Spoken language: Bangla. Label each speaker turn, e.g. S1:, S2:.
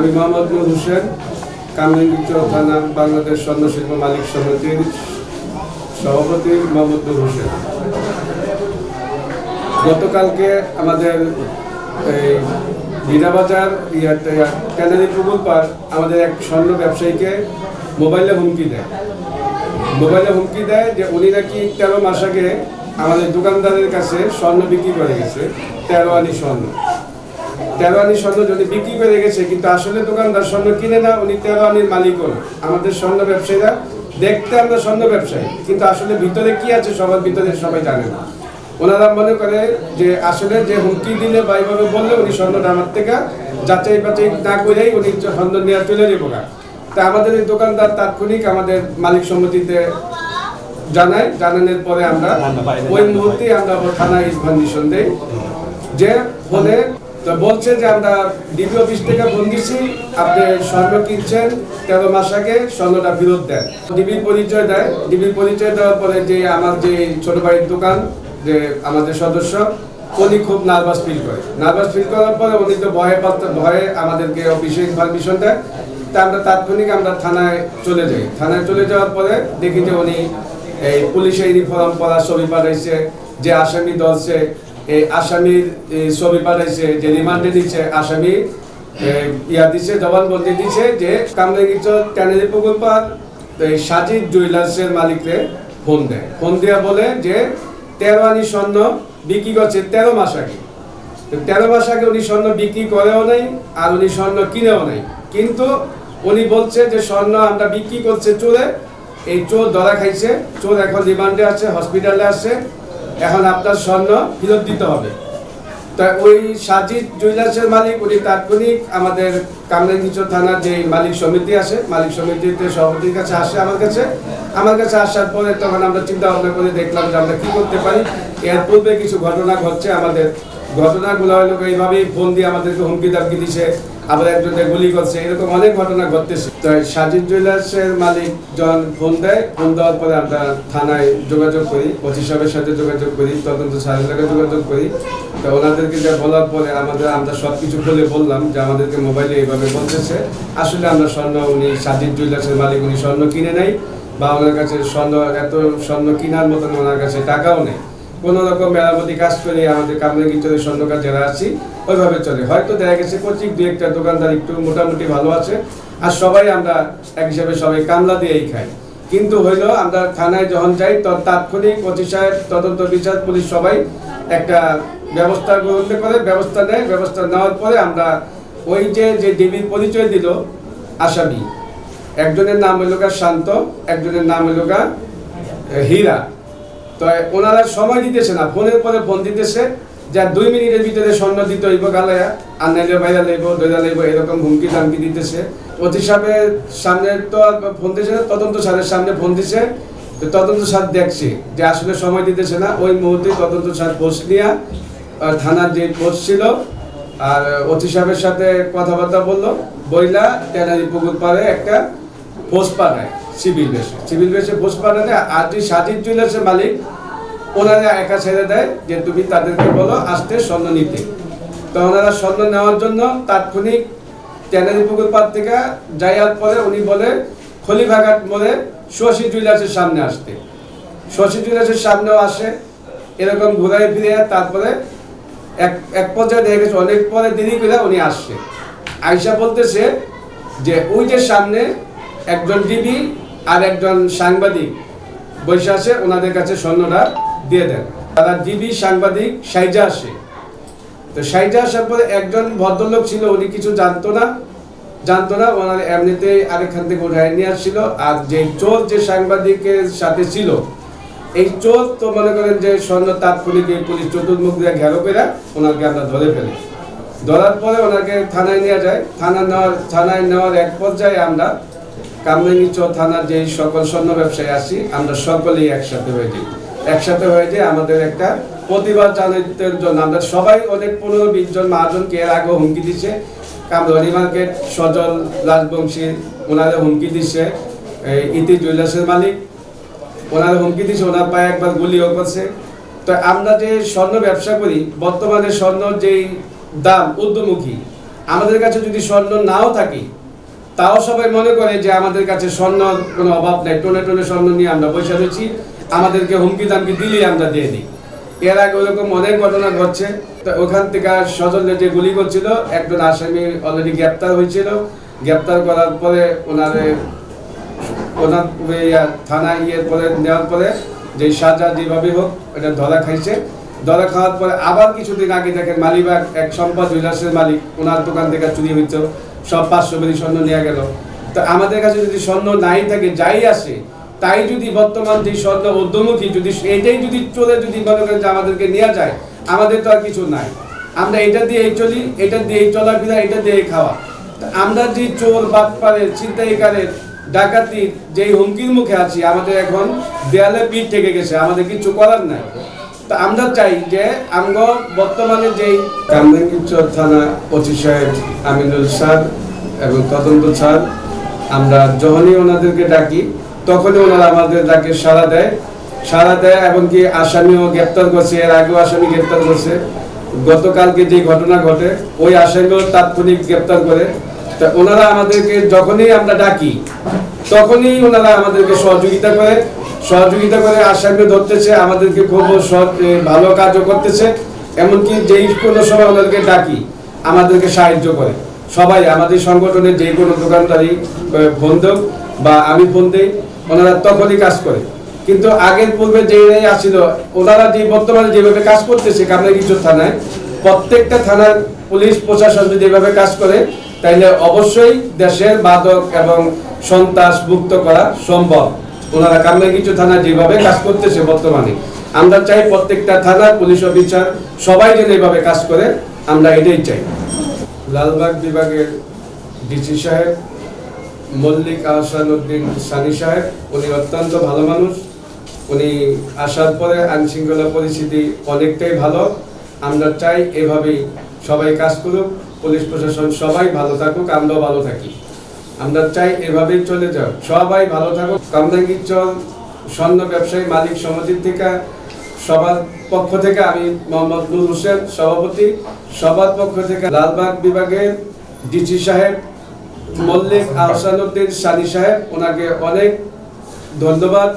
S1: আমি মোহাম্মদ নুর হোসেন কামরাঙ্গীচর থানা বাংলাদেশ স্বর্ণ শিল্প মালিক সমিতির সভাপতি মোহাম্মদ নুর হোসেন। গতকালকে আমাদের এই বিনাবাজার ট্যানারি পুকুর পার আমাদের এক স্বর্ণ ব্যবসায়ীকে মোবাইলে হুমকি দেয়। মোবাইলে হুমকি দেয় যে উনি নাকি তেরো মাস আগে আমাদের দোকানদারের কাছে স্বর্ণ বিক্রি করে গেছে, তেরো আনি স্বর্ণ। তেরো আনি স্বর্ণ যদি বিক্রি করে গেছে কিন্তু আসলে দোকানদার স্বর্ণ কিনে না উনি তেরো আনির মালিকও। আমাদের স্বর্ণ ব্যবসায়ীরা দেখতে আমরা স্বর্ণ ব্যবসায়ী কিন্তু আসলে ভিতরে কি আছে সবার ভিতরে সবাই জানে না। ওনারা মনে করে যে আসলে যে হুমকি দিলে বা এইভাবে বললে উনি স্বর্ণটা আমার থেকে যাচাই বাচাই না করেই উনি স্বর্ণ নেওয়া তুলে নেব না তা আমাদের এই দোকানদার তাৎক্ষণিক আমাদের মালিক সম্মতিতে জানায়। জানানোর পরে আমরা ওই মুহূর্তে আমরা থানায় ইনফরমেশন দেই। যে ফোনে তো বলছে যে আমরা ডিবি অফিস থেকে ফোন দিচ্ছি আপনি স্বর্ণ কিনছেন, তেরো মাস আগে স্বর্ণটা ফেরত দেন। ডিবির পরিচয় দেয়। ডিবির পরিচয় দেওয়ার পরে যে আমার যে ছোট ভাইয়ের দোকান, যে আমাদের সদস্য, উনি খুব নার্ভাস ফিল করে। নার্ভাস ফিল করার পরে উনি তো ভয়ে পাত্র ভয়ে আমাদেরকে অফিসে ইনফরমেশন দেয়। তা আমরা তাৎক্ষণিক আমরা থানায় চলে যাই। থানায় চলে যাওয়ার পরে দেখি যে উনি এই পুলিশের ইউনিফর্ম পরা ছবি পাঠাইছে, যে আসামি ধরছে এই আসামির ছবি পাঠাইছে যে রিমান্ডে দিচ্ছে আসামি ইয়া দিচ্ছে, জবানবন্দি দিচ্ছে যে কামরাঙ্গিচর ট্যানারি পুকুর পার সাজিদ জুয়েলার্সের মালিকরে ফোন দেয়। ফোন দেওয়া বলে যে তেরো আনি স্বর্ণ বিক্রি করছে তেরো মাস আগে। তেরো মাস আগে উনি স্বর্ণ বিক্রি করেও নাই আর উনি স্বর্ণ কিনেও নাই। কিন্তু উনি বলছে যে স্বর্ণ আমরা বিক্রি করছে চোরে, এই চোর ধরা খাইছে, চোর এখন রিমান্ডে আছে, হসপিটালে আছে। এখন আপনার স্বর্ণ ফেরত দিতে হবে। তা ওই সাজিদ জুয়েলার্সের মালিক, উনি তাৎক্ষণিক আমাদের কামরাঙ্গিচর থানার যে মালিক সমিতি আছে, মালিক সমিতিতে সভাপতির কাছে আসে আমার কাছে। আমার কাছে আসার পরে তখন আমরা চিন্তা ভাবনা করে দেখলাম যে আমরা কী করতে পারি। এর পূর্বে কিছু ঘটনা ঘটছে আমাদের ঘটনাগুলো হলো এইভাবেই ফোন দিয়ে আমাদেরকে হুমকি দামকি দিছে, আবার একজনকে গুলি করছে, এরকম অনেক ঘটনা ঘটতেছে। তো সাজিদ জুয়েলার্সের মালিক যখন ফোন দেয়, ফোন দেওয়ার পরে আমরা থানায় যোগাযোগ করি পঁচিশ সাহেবের সাথে যোগাযোগ করি, তদন্ত সাহেবের সাথে যোগাযোগ করি। তো ওনাদেরকে যা বলার পরে আমাদের, আমরা সব কিছু বলে বললাম যে আমাদেরকে মোবাইলে এইভাবে বলতেছে। আসলে আমরা স্বর্ণ উনি, সাজিদ জুয়েলার্সের মালিক, উনি স্বর্ণ কিনে নেই, বা ওনার কাছে স্বর্ণ, এত স্বর্ণ কেনার মতন ওনার কাছে টাকাও নেই। কোনো রকম মেরামতি কাজ করে আমাদের কামরাঙ্গি চলে স্বর্ণ কাজ যারা আছি, ওইভাবে চলে। হয়তো দেখা গেছে কোচিং দু একটা দোকানদার একটু মোটামুটি ভালো আছে, আর সবাই আমরা এক হিসাবে সবাই কামলা দিয়েই খাই। কিন্তু হইল আমরা থানায় যখন যাই তাৎক্ষণিক ওসি সাহেব তদন্ত বিচার পুলিশ সবাই একটা ব্যবস্থা গ্রহণ করে, ব্যবস্থা নেয়। ব্যবস্থা নেওয়ার পরে আমরা ওই যে যে ডিবির পরিচয় দিল, আসামি। একজনের নাম হইল শান্ত, একজনের নাম হইল হীরা। তো ওনারা সময় দিতেছে না, ফোনের পরে ফোন দিতেছে যা দুই মিনিটের ভিতরে স্বর্ণ দিতে হইব গালায়া, আর নাইলে বাইরা লইব, দইরা লইব, এরকম হুমকি দামকি দিতেছে। অতি সাহেবের সামনে তো ফোন দিছে না, তদন্ত স্যারের সামনে ফোন দিছে তদন্ত স্যার দেখছে যে আসলে সময় দিতেছে না। ওই মুহূর্তে তদন্ত স্যার পোস্ট নিয়ে থানার যে পোস্ট ছিল, আর অতি সাহেবের সাথে কথাবার্তা বলল, বইলা ট্যানারি পুকুর পাড়ে একটা পোস্ট পাঠায়। সিভিল বেসে সিভিল বেসে পোস্ট পাঠালে আর যে সাজিদ জুয়েলার্সের মালিক, ওনারা একা ছেড়ে দেয় যে তুমি তাদেরকে বলো আসতে স্বর্ণ নিতে। তো ওনারা স্বর্ণ নেওয়ার জন্য তাৎক্ষণিক ট্যানারি পুকুর পাড় থেকে যাইয়ার পরে উনি বলে, খলিফাঘাট মোড়ে শশী জুয়েলার্সের সামনে আসতে। শশী জুয়েলার্সের সামনেও আসে, এরকম ঘুরাই ফিরে তারপরে এক এক পর্যায়ে দেখা গেছে, অনেক পরে দেরি করে উনি আসছে। আয়সা বলতেছে যে, ওই যে সামনে একজন ডিবি আর একজন সাংবাদিক বসে আছে, ওনাদের কাছে স্বর্ণটা দিয়ে দেন। তারা ডিবি সাংবাদিক সাইজা আসে। তো সাইজা আসার পরে একজন ভদ্রলোক ছিল, উনি কিছু জানতো না জানতো না, ওনার এমনিতেই আরেকখান থেকে উঠায় নিয়ে আসছিল। আর যে চোর যে সাংবাদিকের সাথে ছিল, এই চোর তো মনে করেন যে স্বর্ণ তাৎক্ষণিক এই পুলিশ চতুর্মুখ দিয়ে ঘেরো করে ওনাকে আমরা ধরে ফেলি। ধরার পরে ওনাকে থানায় নেওয়া যায়। থানা নেওয়ার থানায় নেওয়ার এক পর্যায়ে আমরা কামরাঙ্গি চর থানার যে সকল স্বর্ণ ব্যবসায়ী আছি, আমরা সকলেই একসাথে হয়ে যাই। একসাথে হয়ে যাই আমাদের একটা প্রতিবাদ জানাইতের জন্য আমরা সবাই অনেক পনেরো বিশ জন মহাজনকে এর আগে হুমকি দিচ্ছে কামরানি মার্কেট, সজল রাজবংশী ওনারা হুমকি দিচ্ছে ইতি জুয়েলার্সের মালিক ওনার হুমকি দিচ্ছে ওনার পায়ে একবার গুলিও করছে। তো আমরা যে স্বর্ণ ব্যবসা করি, বর্তমানে স্বর্ণ যেই দাম ঊর্ধ্বমুখী, আমাদের কাছে যদি স্বর্ণ নাও থাকে তাও সবাই মনে করে যে আমাদের কাছে স্বর্ণ কোনো অভাব নাই। টোনে টোনে স্বর্ণ নিয়ে আমরা বসে রয়েছি আমাদেরকে হুমকি দামকি দিলেই আমরা দিয়ে দিই। এর আগে ওরকম অনেক ঘটনা ঘটছে। তো ওখান থেকে সজলে যে গুলি করছিল, একজন আসামি অলরেডি গ্রেপ্তার হয়েছিল। গ্রেপ্তার করার পরে ওনারে, ওনার থানা ইয়ে পরে, নেওয়ার পরে যে সাজা যেভাবে হোক এটা ধরা খাইছে। ধরা খাওয়ার পরে আবার কিছুদিন আগে দেখেন মালিবাগ এক সম্পদ বিলাসের মালিক, ওনার দোকান থেকে চুরি হইতো। সব পাঁচশো মিলি স্বর্ণ নেওয়া গেল। তো আমাদের কাছে যদি স্বর্ণ নাই থাকে, যাই আসে, তাই যদি বর্তমান যে স্বর্ণ উদ্যমুখী যদি এটাই যদি চলে যদি মনে করেন যে আমাদেরকে নেওয়া যায়, আমাদের তো আর কিছু নাই। আমরা এটা দিয়েই চলি, এটা দিয়েই চলাফেরা, এটা দিয়েই খাওয়া। আমরা যে চোর, বাটপারের, ছিনতাইকারের, ডাকাতির যেই হুমকির মুখে আছি, আমাদের এখন দেয়ালে পিঠ থেকে গেছে, আমাদের কিছু করার নাই। তা আমরা চাই যে আমরা বর্তমানে যেই কামরাঙ্গীরচর থানা ওসি সাহেব আমিনুল স্যার এবং তদন্ত স্যার, আমরা যখনই ওনাদেরকে ডাকি, তখনই ওনারা আমাদের ডাকে সাড়া দেয়। সাড়া দেয় এবং কি আসামিও গ্রেপ্তার করছে, এর আগেও আসামি গ্রেপ্তার করছে। গতকালকে যে ঘটনা ঘটে, ওই আসামিও তাৎক্ষণিক গ্রেপ্তার করে। তা ওনারা আমাদেরকে যখনই আমরা ডাকি, তখনই ওনারা আমাদেরকে সহযোগিতা করে। সহযোগিতা করে আসামি ধরতেছে, আমাদেরকে খুব ভালো কাজও করতেছে। এমনকি যেই কোনো সময় ওনাদেরকে ডাকি, আমাদেরকে সাহায্য করে। সবাই, আমাদের সংগঠনের যে কোনো দোকানদারি দেও বা আমি ফোন দেই, ওনারা তখনই কাজ করে। কিন্তু আগের পূর্বে যে আসছিল ওনারা যে বর্তমানে যেভাবে কাজ করতেছে কিছু থানায়, প্রত্যেকটা থানার পুলিশ, প্রশাসন যদি এভাবে কাজ করে, তাইলে অবশ্যই দেশের মাদক এবং সন্ত্রাস মুক্ত করা সম্ভব। ওনারা কামরাঙ্গীরচর থানা যেভাবে কাজ করতেছে বর্তমানে, আমরা চাই প্রত্যেকটা থানা, পুলিশ অফিসার, সবাই যেন এভাবে কাজ করে, আমরা এটাই চাই। লালবাগ বিভাগের ডিসি সাহেব, মল্লিক আহসান উদ্দিন সানি সাহেব, উনি অত্যন্ত ভালো মানুষ। উনি আসার পরে আইন শৃঙ্খলা পরিস্থিতি অনেকটাই ভালো। আমরা চাই এভাবেই সবাই কাজ করুক, পুলিশ প্রশাসন সবাই ভালো থাকুক, আমরাও ভালো থাকি। আমরা চাই এভাবেই চলে যাও সবাই ভালো থাকো কামদাঙ্গির চল, স্বর্ণ ব্যবসায়ী মালিক সমিতির থেকে, সবার পক্ষ থেকে আমি মোহাম্মদ নুর হোসেন, সভাপতি। সবার পক্ষ থেকে লালবাগ বিভাগের ডিসি সাহেব, মল্লিক আহসানুদ্দিন সানি সাহেব, ওনাকে অনেক ধন্যবাদ।